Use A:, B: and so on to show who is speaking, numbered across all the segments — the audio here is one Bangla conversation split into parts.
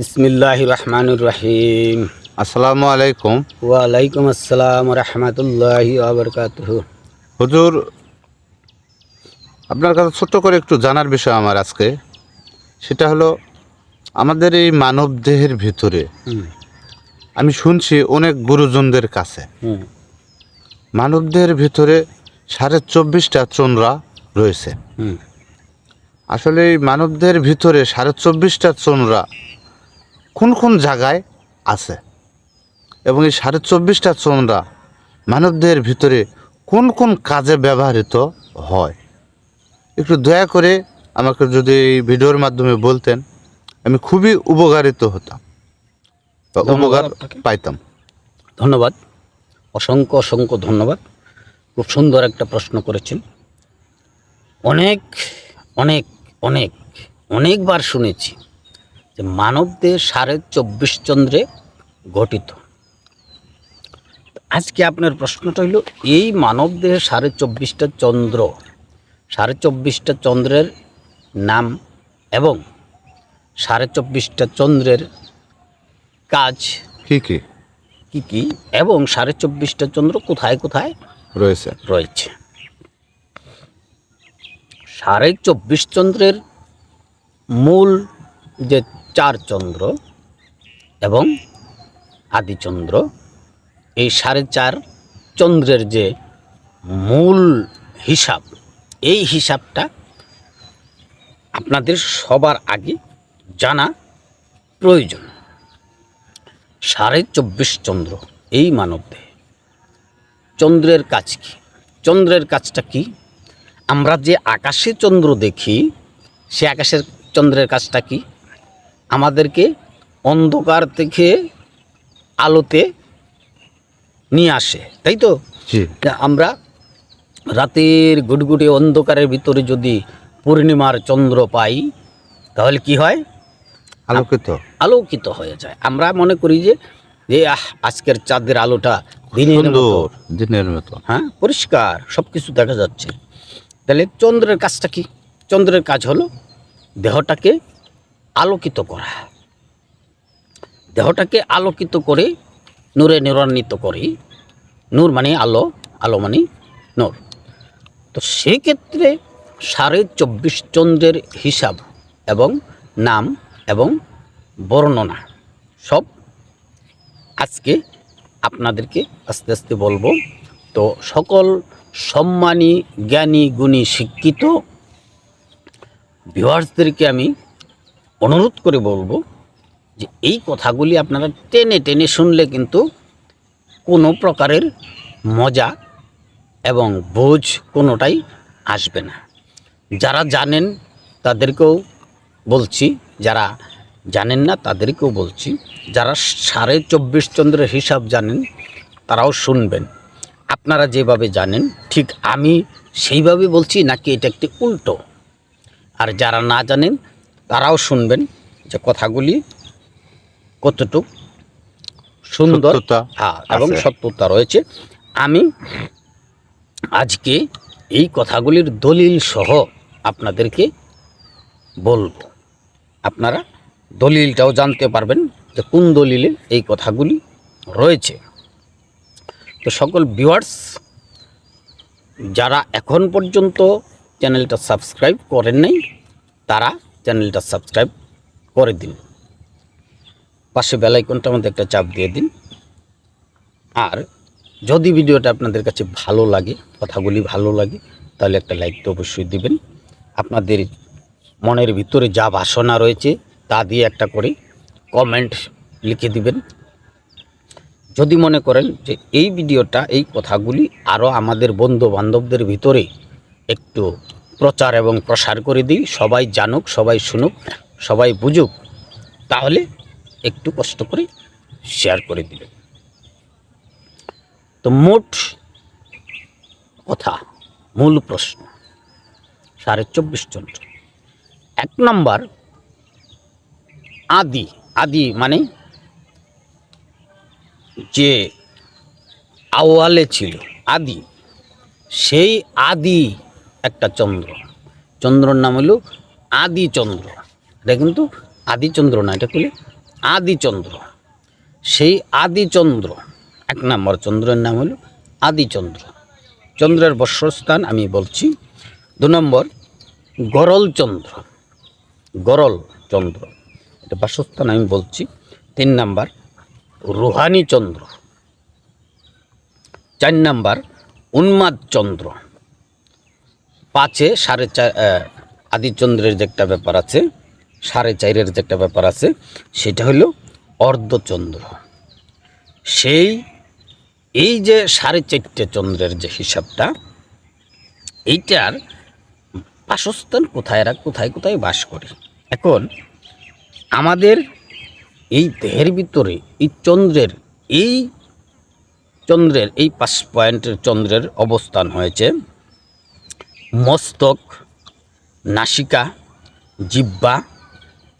A: বিসমিল্লাহ রহমানুর রহিম।
B: আসসালামু আলাইকুম।
A: ওয়ালাইকুম আসসালাম রহমতুল্লাহ আবরকাত
B: হুজুর আপনার কাছে ছোট্ট করে একটু জানার বিষয় আমার আজকে। সেটা হলো আমাদের এই মানব দেহের ভিতরে আমি শুনছি অনেক গুরুজনদের কাছে। মানব দেহের ভিতরে সাড়ে চব্বিশটা চন্দ্রা রয়েছে। আসলে এই মানব দেহের ভিতরে সাড়ে চব্বিশটা চন্দ্রা কোন কোন জায়গায় আছে? এবং এই সাড়ে চব্বিশটা চন্দ্রা মানব দেহের ভিতরে কোন কোন কাজে ব্যবহৃত হয়? একটু দয়া করে আমাকে যদি এই ভিডিওর মাধ্যমে বলতেন আমি খুবই উপকারিত হতাম বা উপকার পাইতাম।
A: ধন্যবাদ। অসংখ্য অসংখ্য ধন্যবাদ। খুব সুন্দর একটা প্রশ্ন করেছেন। অনেক অনেক অনেক অনেকবার শুনেছি। যে মানবদেহ সাড়ে চব্বিশ চন্দ্রে গঠিত। আজকে আপনার প্রশ্নটা হলো এই মানবদেহে সাড়ে চব্বিশটা চন্দ্র সাড়ে চব্বিশটা চন্দ্রের নাম এবং সাড়ে চব্বিশটা চন্দ্রের কাজ
B: কি কি?
A: কি কি এবং সাড়ে চব্বিশটা চন্দ্র কোথায় কোথায়
B: রয়েছে।
A: রয়েছে। সাড়ে চব্বিশ চন্দ্রের মূল যে চার চন্দ্র এবং আদিচন্দ্র। এই সাড়ে চার চন্দ্রের যে মূল হিসাব, এই হিসাবটা আপনাদের সবার আগে জানা প্রয়োজন। সাড়ে চব্বিশ চন্দ্র, এই মানবদেহে। চন্দ্রের কাজ কি? চন্দ্রের কাজটা কি? আমরা যে আকাশে চন্দ্র দেখি, সে আকাশের চন্দ্রের কাজটা কি? আমাদেরকে অন্ধকার থেকে আলোতে নিয়ে আসে তাই তো? আমরা রাতের গুটগুটে অন্ধকারের ভিতরে যদি পূর্ণিমার চন্দ্র পাই তাহলে কি হয়?
B: আলোকিত।
A: আলোকিত হয়ে যায়। আমরা মনে করি যে যে আহ আজকের চাঁদের আলোটা দিনের
B: দিনের মতো।
A: হ্যাঁ পরিষ্কার সব কিছু দেখা যাচ্ছে। তাহলে চন্দ্রের কাজটা কি? চন্দ্রের কাজ হলো দেহটাকে আলোকিত করা। দেহটাকে আলোকিত করে নূরে নিরান্বিত করি। নূর মানে আলো আলো মানে নূর। তো সেক্ষেত্রে সাড়ে চব্বিশ চন্দ্রের হিসাব এবং নাম এবং বর্ণনা সব আজকে আপনাদেরকে আস্তে আস্তে বলব। তো সকল সম্মানী, জ্ঞানী, গুণী, শিক্ষিত ভিউয়ার্সদেরকে আমি অনুরোধ করে বলব যে এই কথাগুলি আপনারা টেনে টেনে শুনলে কিন্তু কোনো প্রকারের মজা এবং বোঝ কোনোটাই আসবে না। যারা জানেন তাদেরকেও বলছি, যারা জানেন না তাদেরকেও বলছি, যারা সাড়ে চব্বিশ চন্দ্রের হিসাব জানেন তারাও শুনবেন। আপনারা যেভাবে জানেন, ঠিক আমি সেইভাবে বলছি নাকি এটা একটি উল্টো? আর যারা না জানেন তারাও শুনবেন যে কথাগুলি কতটুক সুন্দর। হ্যাঁ এবং। সত্যতা রয়েছে। আমি আজকে এই কথাগুলির দলিল সহ আপনাদেরকে বলব। আপনারা দলিলটাও জানতে পারবেন যে কোন দলিলে এই কথাগুলি রয়েছে। তো সকল ভিউয়ার্স যারা এখন পর্যন্ত চ্যানেলটা সাবস্ক্রাইব করেন নাই তারা চ্যানেলটা সাবস্ক্রাইব করে দিন। পাশে বেলাইকনটার মধ্যে একটা চাপ দিয়ে দিন। আর যদি ভিডিওটা আপনাদের কাছে ভালো লাগে, কথাগুলি ভালো লাগে, তাহলে একটা লাইক তো অবশ্যই দিবেন। আপনাদের মনের ভিতরে যা বাসনা রয়েছে, তা দিয়ে একটা করে কমেন্ট লিখে দিবেন। যদি মনে করেন যে এই ভিডিওটা, এই কথাগুলি আরও আমাদের বন্ধু বান্ধবদের ভিতরে একটু প্রচার এবং প্রসার করে দিই, সবাই জানুক, সবাই শুনুক, সবাই বুঝুক, তাহলে একটু কষ্ট করে শেয়ার করে দিবেন তো মোট কথা, মূল প্রশ্ন, সাড়ে চব্বিশ চন্দ্র এক নম্বর, আদি আদি মানে যে আওয়ালে ছিল, আদি, সেই আদি একটা চন্দ্র। চন্দ্রর নাম হলো আদি চন্দ্র এটা কিন্তু আদি চন্দ্র না, এটা হলো আদিচন্দ্র। সেই আদিচন্দ্র, এক নম্বর চন্দ্রের নাম হলো আদিচন্দ্র। চন্দ্রের বর্ষস্থান আমি বলছি, দু নম্বর গরল চন্দ্র গরল চন্দ্র এটা বাসস্থান আমি বলছি। তিন নাম্বার রুহানি চন্দ্র চার নাম্বার উন্মাদ চন্দ্র পাঁচে সাড়ে চার আদিচন্দ্রের যে একটা ব্যাপার আছে, সাড়ে চারের যে একটা ব্যাপার আছে, সেটা হলো অর্ধচন্দ্র। সেই, এই যে সাড়ে চারটে চন্দ্রের যে হিসাবটা, এইটার বাসস্থান কোথায়, এরা কোথায় কোথায় বাস করে? এখন, আমাদের এই দেহের ভিতরে এই চন্দ্রের এই চন্দ্রের, এই পাঁচ পয়েন্টের চন্দ্রের অবস্থান হয়েছে। মস্তক, নাসিকা, জিব্বা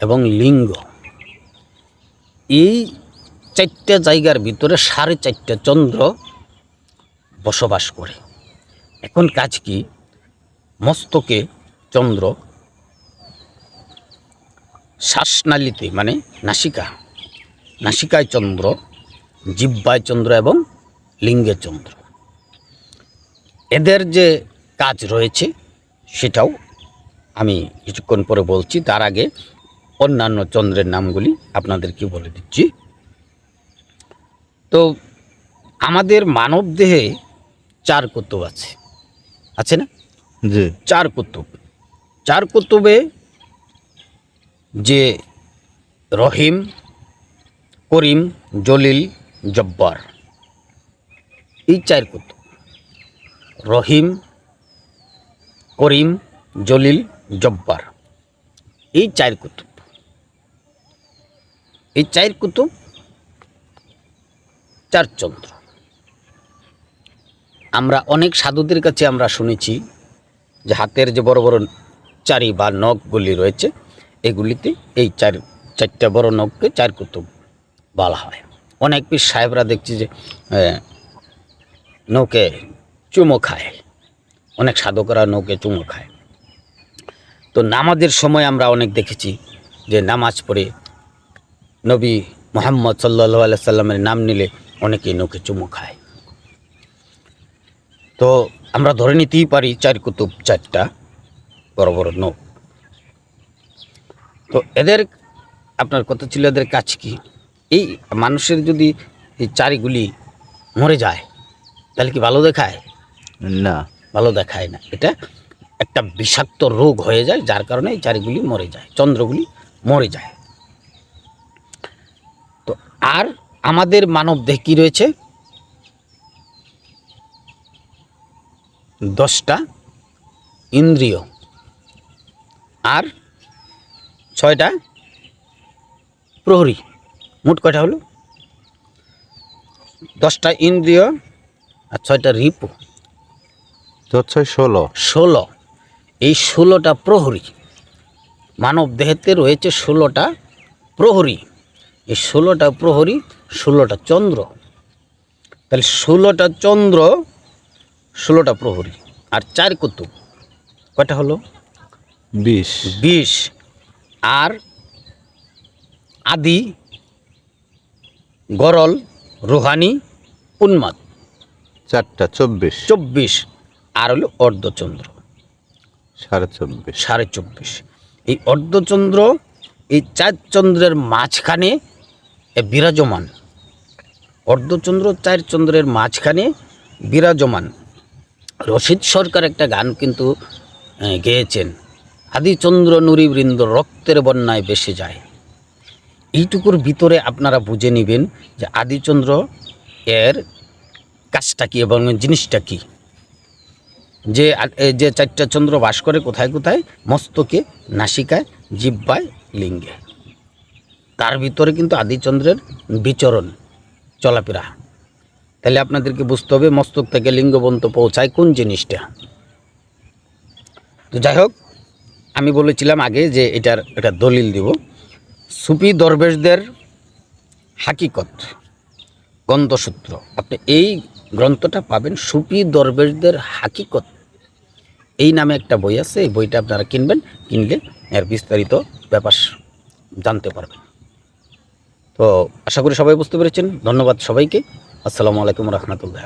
A: এবং লিঙ্গ। এই চারটে জায়গার ভিতরে সাড়ে চারটে চন্দ্র বসবাস করে। এখন কাজ কি? মস্তকে চন্দ্র, শ্বাসনালীতে মানে নাসিকা। নাসিকায় চন্দ্র, জিব্বায় চন্দ্র এবং লিঙ্গে চন্দ্র। এদের যে কাজ রয়েছে সেটাও আমি কিছুক্ষণ পরে বলছি। তার আগে অন্যান্য চন্দ্রের নামগুলি আপনাদেরকে বলে দিচ্ছি। তো আমাদের মানব দেহে চার কুতুব আছে। আছে না?
B: জি।
A: চার কুতুব। চার কুতুবে যে রহিম করিম জলিল জব্বার এই চার কুতুব। রহিম করিম জলিল জব্বার। এই চার কুতুব। এই চার কুতুব চার চন্দ্র। আমরা অনেক সাধুদের কাছে আমরা শুনেছি যে হাতের যে বড় বড় চারি বা নখগুলি রয়েছে, এগুলিতে এই চার, চারটা বড় নখকে চার কুতুব বলা হয়। অনেক পীর সাহেবরা দেখছি যে নৌকে চুমো খায়। অনেক সাধকরা নৌকে চুমো খায়। তো নামাজের সময় আমরা অনেক দেখেছি যে নামাজ পড়ে নবী মোহাম্মদ আলাই সাল্লামের নাম নিলে অনেকেই নৌকে চুমো খায়। তো আমরা ধরে নিতেই পারি চার কুতুব, চারটা বড় বড় নখ তো এদের, আপনার কথা ছিল এদের কাজ কি? এই মানুষের যদি এই চারিগুলি মরে যায়, তাহলে কি ভালো দেখায়?
B: না।
A: ভালো দেখায় না। এটা একটা বিষাক্ত রোগ হয়ে যায়, যার কারণে চারিগুলি মরে যায়, চন্দ্রগুলি মরে যায়। তো আর আমাদের মানব দেহ কী রয়েছে? দশটা ইন্দ্রিয়। আর ছয়টা প্রহরী। মোট কয়টা হলো? দশটা ইন্দ্রিয় আর ছয়টা রিপু।
B: ষোলো।
A: ষোলো। এই ষোলোটা প্রহরী। মানব দেহেতে রয়েছে ষোলোটা প্রহরী। এই ষোলোটা প্রহরী ষোলোটা চন্দ্র। তাহলে ষোলোটা চন্দ্র ষোলোটা প্রহরী। আর চার কুতুব। কয়টা হলো?
B: বিশ।
A: বিশ। আর আদি গরল রুহানি উন্মাদ।
B: চারটা চব্বিশ।
A: চব্বিশ। আর হলো অর্ধচন্দ্র।
B: সাড়ে চব্বিশ।
A: সাড়ে চব্বিশ। এই অর্ধচন্দ্র এই চার চন্দ্রের মাঝখানে বিরাজমান। অর্ধচন্দ্র চার চন্দ্রের মাঝখানে বিরাজমান। রশিদ সরকার একটা গান কিন্তু গেয়েছেন। আদিচন্দ্র নুরিবৃন্দ রক্তের বন্যায় বেসে যায়। এইটুকুর ভিতরে আপনারা বুঝে নেবেন যে আদিচন্দ্র এর কাজটা কী এবং জিনিসটা কী। যে যে চারটা চন্দ্র বাস করে কোথায় কোথায়? মস্তকে, নাসিকায়, জিব্বায়, লিঙ্গে। তার ভিতরে কিন্তু আদিচন্দ্রের বিচরণ, চলাফেরা। তাহলে আপনাদেরকে বুঝতে হবে মস্তক থেকে লিঙ্গবন্ত পৌঁছায় কোন জিনিসটা। তো যাই হোক, আমি বলেছিলাম আগে যে এটার একটা দলিল দিব। সুফি দরবেশদের হাকিকত, গন্ধসূত্র। আপনি এই গ্রন্থটা পাবেন সুপি দরবেশদের হাকিকত। এই নামে একটা বই আছে, এই বইটা আপনারা কিনবেন, কিনলে এর বিস্তারিত ব্যাপার জানতে পারবেন। তো আশা করি সবাই বুঝতে পেরেছেন। ধন্যবাদ সবাইকে। আসসালামু আলাইকুম রহমতুল্লাহ